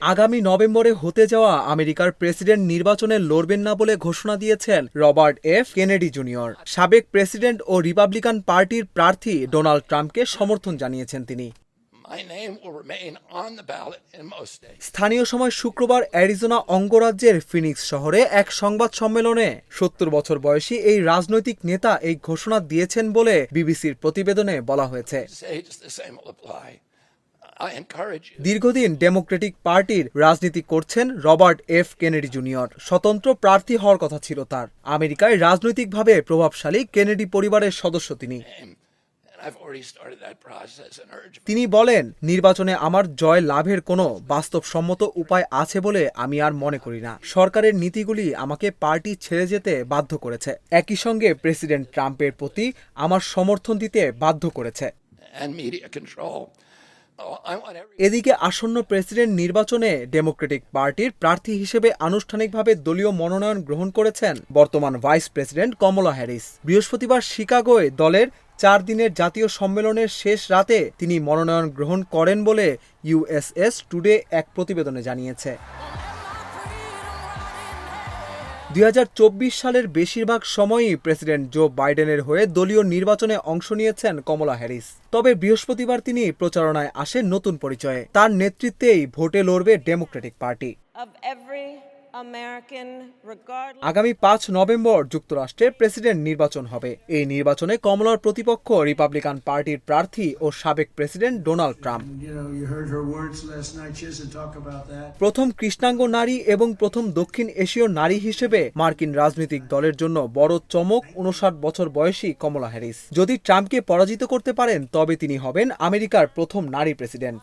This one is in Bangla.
আগামী নভেম্বরে হতে যাওয়া আমেরিকার প্রেসিডেন্ট নির্বাচনে লড়বেন না বলে ঘোষণা দিয়েছেন রবার্ট এফ কেনেডি জুনিয়র। সাবেক প্রেসিডেন্ট ও রিপাবলিকান পার্টির প্রার্থী ডোনাল্ড ট্রাম্পকে সমর্থন জানিয়েছেন তিনি. স্থানীয় সময় শুক্রবার অ্যারিজোনা অঙ্গরাজ্যের ফিনিক্স শহরে এক সংবাদ সম্মেলনে সত্তর বছর বয়সী এই রাজনৈতিক নেতা এই ঘোষণা দিয়েছেন বলে বিবিসির প্রতিবেদনে বলা হয়েছে। দীর্ঘদিন ডেমোক্রেটিক পার্টির রাজনীতি করছেন রবার্ট এফ কেনেডি জুনিয়র। স্বতন্ত্র প্রার্থী হওয়ার কথা ছিল তার। আমেরিকায় রাজনৈতিকভাবে প্রভাবশালী কেনেডি পরিবারের সদস্য তিনি। তিনি বলেন নির্বাচনে আমার জয় লাভের কোনো বাস্তবসম্মত উপায় আছে বলে আমি আর মনে করি না। সরকারের নীতিগুলি আমাকে পার্টি ছেড়ে যেতে বাধ্য করেছে। একই সঙ্গে প্রেসিডেন্ট ট্রাম্পের প্রতি আমার সমর্থন দিতে বাধ্য করেছে। Oh. এদিকে আসন্ন প্রেসিডেন্ট নির্বাচনে ডেমোক্রেটিক পার্টির প্রার্থী হিসেবে আনুষ্ঠানিকভাবে দলীয় মনোনয়ন গ্রহণ করেছেন বর্তমান ভাইস প্রেসিডেন্ট কমলা হ্যারিস বৃহস্পতিবার শিকাগোয় দলের চার দিনের জাতীয় সম্মেলনের শেষ রাতে তিনি মনোনয়ন গ্রহণ করেন বলে ইউএসএস টুডে এক প্রতিবেদনে জানিয়েছে দুই হাজার চব্বিশ সালের বেশিরভাগ সময়ই প্রেসিডেন্ট জো বাইডেনের হয়ে দলীয় নির্বাচনে অংশ নিয়েছেন কমলা হ্যারিস। তবে বৃহস্পতিবার তিনি প্রচারণায় আসেন নতুন পরিচয়ে। তার নেতৃত্বেই ভোটে লড়বে ডেমোক্রেটিক পার্টি। আগামী পাঁচ নভেম্বর যুক্তরাষ্ট্রে প্রেসিডেন্ট নির্বাচন হবে। এই নির্বাচনে কমলার প্রতিপক্ষ রিপাবলিকান পার্টির প্রার্থী ও সাবেক প্রেসিডেন্ট ডোনাল্ড ট্রাম্প. প্রথম কৃষ্ণাঙ্গ নারী এবং প্রথম দক্ষিণ এশীয় নারী হিসেবে মার্কিন রাজনৈতিক দলের জন্য বড় চমক উনষাট বছর বয়সী কমলা হ্যারিস। যদি ট্রাম্পকে পরাজিত করতে পারেন তবে তিনি হবেন আমেরিকার প্রথম নারী প্রেসিডেন্ট।